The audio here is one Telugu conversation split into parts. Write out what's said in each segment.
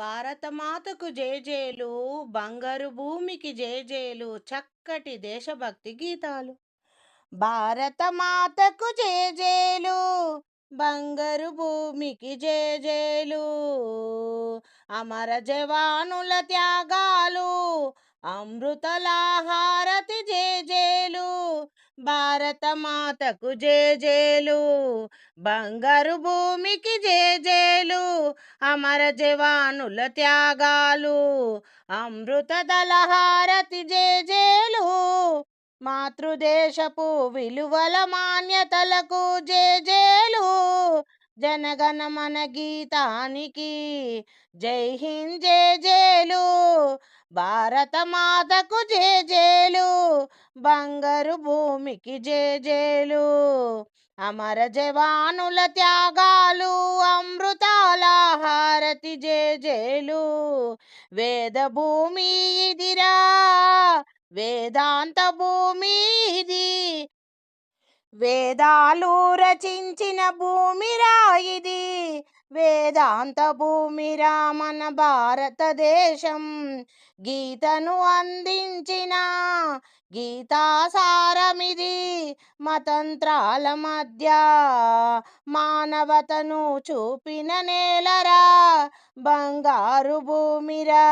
భారతమాతకు జేజేలు బంగారు భూమికి జేజేలు చక్కటి దేశభక్తి గీతాలు. భారతమాతకు జేజేలు బంగారు భూమికి జేజేలు అమర జవానుల త్యాగాలు అమృతలాహారతి జేజేలు భారతమాతకు జేజేలు బంగారు భూమికి జేజేలు అమర జవానుల త్యాగాలు అమృత దళహారతి జేజేలు మాతృదేశపు విలువల మాన్యతలకు జనగణ జనగణమన గీతానికి జై హింద్ జేజేలు భారత మాతకు జేజేలు బంగారు భూమికి జేజేలు అమర జవానుల త్యాగాలు అమృతాల హారతి జేజేలు వేద భూమి ఇదిరా వేదాంత భూమి ఇది వేదాలు రచించిన భూమిరా ఇది. వేదాంత భూమిరా మన భారతదేశం. గీతను అందించిన గీతాసారమిది మతంత్రాల మధ్య మానవతను చూపిన నేలరా బంగారు భూమిరా.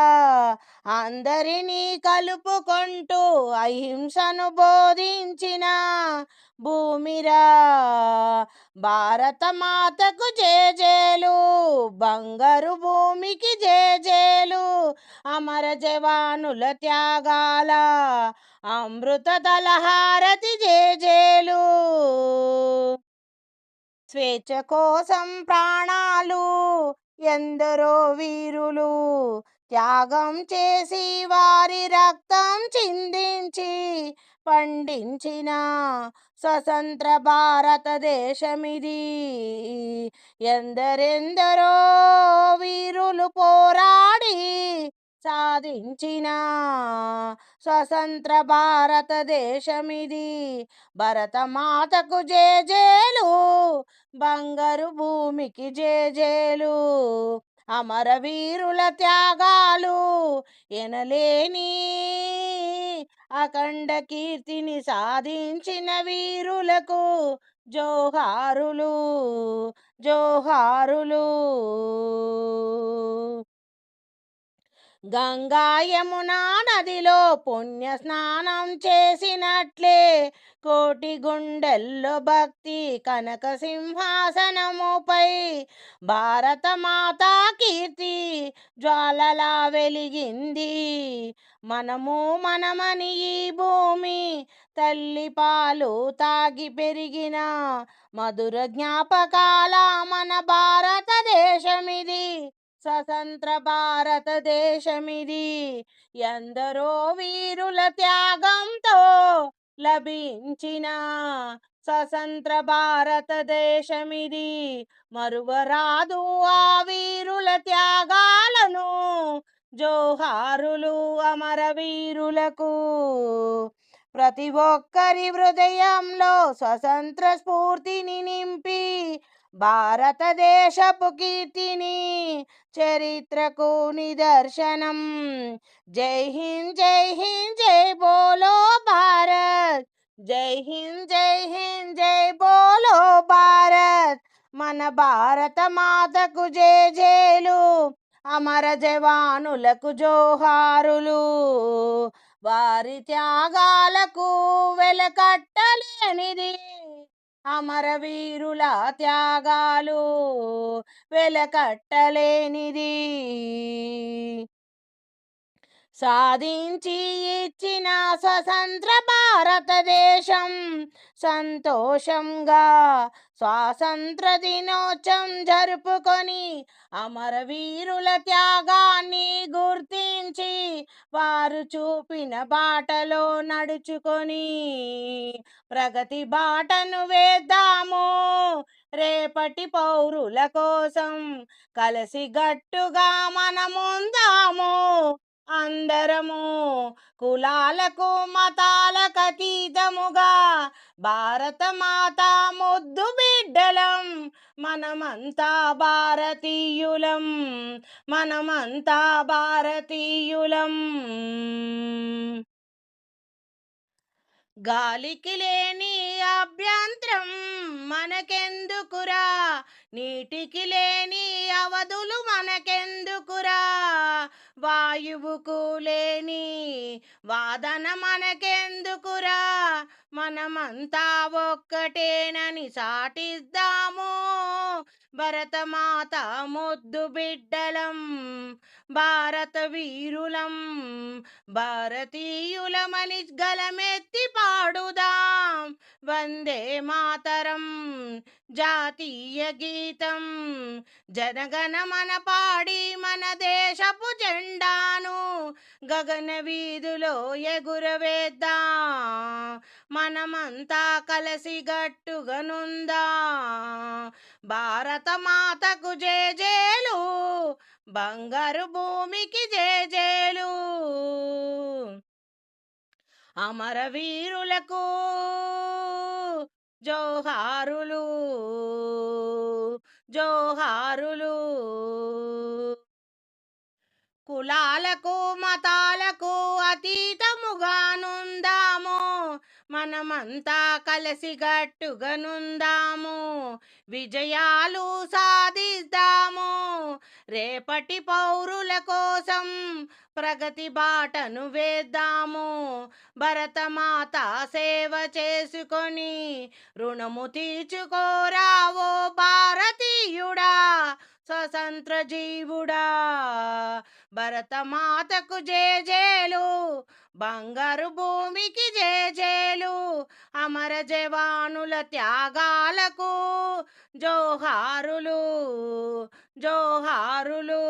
అందరినీ కలుపుకుంటూ అహింసను బోధించిన భూమిరా. భారత మాతకు జేజేలు బంగారు భూమికి జేజేలు అమర జవానుల త్యాగాల అమృత దళహారతి జేజేలు స్వేచ్ఛ కోసం ప్రాణాలు ఎందరో వీరులు త్యాగం చేసి వారి రక్తం చిందించి పండించిన స్వతంత్ర భారతదేశమిది. ఎందరెందరో వీరులు పోరాడి సాధించిన. స్వతంత్ర భారతదేశమిది. భరతమాతకు జేజేలు బంగారు భూమికి జేజేలు అమరవీరుల త్యాగాలు ఎనలేని. అఖండ కీర్తిని సాధించిన వీరులకు జోహారులు జోహారులు. గంగాయమునా నదిలో పుణ్య స్నానం చేసినట్లే. కోటి గుండెల్లో భక్తి కనక సింహాసనముపై భారతమాత కీర్తి జ్వాలలా వెలిగింది. మనము మనమని ఈ భూమి తల్లి పాలు తాగి పెరిగిన మధుర జ్ఞాపకాల మన భారతదేశమిది. స్వతంత్ర భారతదేశమిది. ఎందరో వీరుల త్యాగంతో లభించిన స్వతంత్ర భారతదేశమిది. మరువరాదు ఆ వీరుల త్యాగాలను జోహారులు అమరవీరులకు ప్రతి ఒక్కరి హృదయంలో స్వతంత్ర స్ఫూర్తిని నింపి భారతదేశపు కీర్తిని చరిత్రకు నిదర్శనం. జై హింద్ జై హింద్ జై బోలో భారత్. జై హింద్ జై హింద్ జై బోలో భారత్. మన భారత మాతకు జేజేలు అమర జవానులకు జోహారులు. వారి త్యాగాలకు వెలకట్టలేనిది అమరవీరుల త్యాగాలు వెలకట్టలేనిది. సాధించి ఇచ్చిన స్వతంత్ర భారతదేశం సంతోషంగా స్వాతంత్ర దినోత్సవం జరుపుకొని అమరవీరుల త్యాగాన్ని గుర్తించి వారు చూపిన బాటలో నడుచుకొని ప్రగతి బాటను వేద్దాము. రేపటి పౌరుల కోసం కలిసి గట్టుగా మనముందాము. అందరము కులాలకు మతాలకు అతీతముగా భారత మాత ముద్దు బిడ్డలం. మనమంతా భారతీయులం. మనమంతా భారతీయులం. గాలికి లేని అభ్యంతరం మనకెందుకురా? నీటికి లేని అవధులు మనకెందుకురా? వాయువుకు లేని వాదన మనకెందుకురా? మనమంతా ఒక్కటేనని సాటిద్దాము. భరతమాత ముద్దు బిడ్డలం భారత వీరులం భారతీయులమని గలమెత్తి పాడుదాం. వందే మాతరం జాతీయ గీతం జనగణమన పాడి మన దేశపు జెండాను గగన వీధులో ఎగురవేద్దా. మనమంతా కలిసి గట్టుగనుందా భారత మాతకు జేజేలు బంగారు భూమికి జేజేలు. అమరవీరులకు జోహారులు జోహారులు. కులాలకు మతాలకు అతీతముగానుందా? మనమంతా కలిసి గట్టుగనుందాము. విజయాలు సాధిద్దాము. రేపటి పౌరుల కోసం ప్రగతి బాటను వేద్దాము. భరతమాత సేవ చేసుకొని రుణము తీర్చుకోరావో భారతీయుడా స్వతంత్ర జీవుడా. భరతమాతకు జేజేలు బంగారు భూమికి జేజే అమర జవానుల త్యాగాలకు జోహారులు జోహారులు.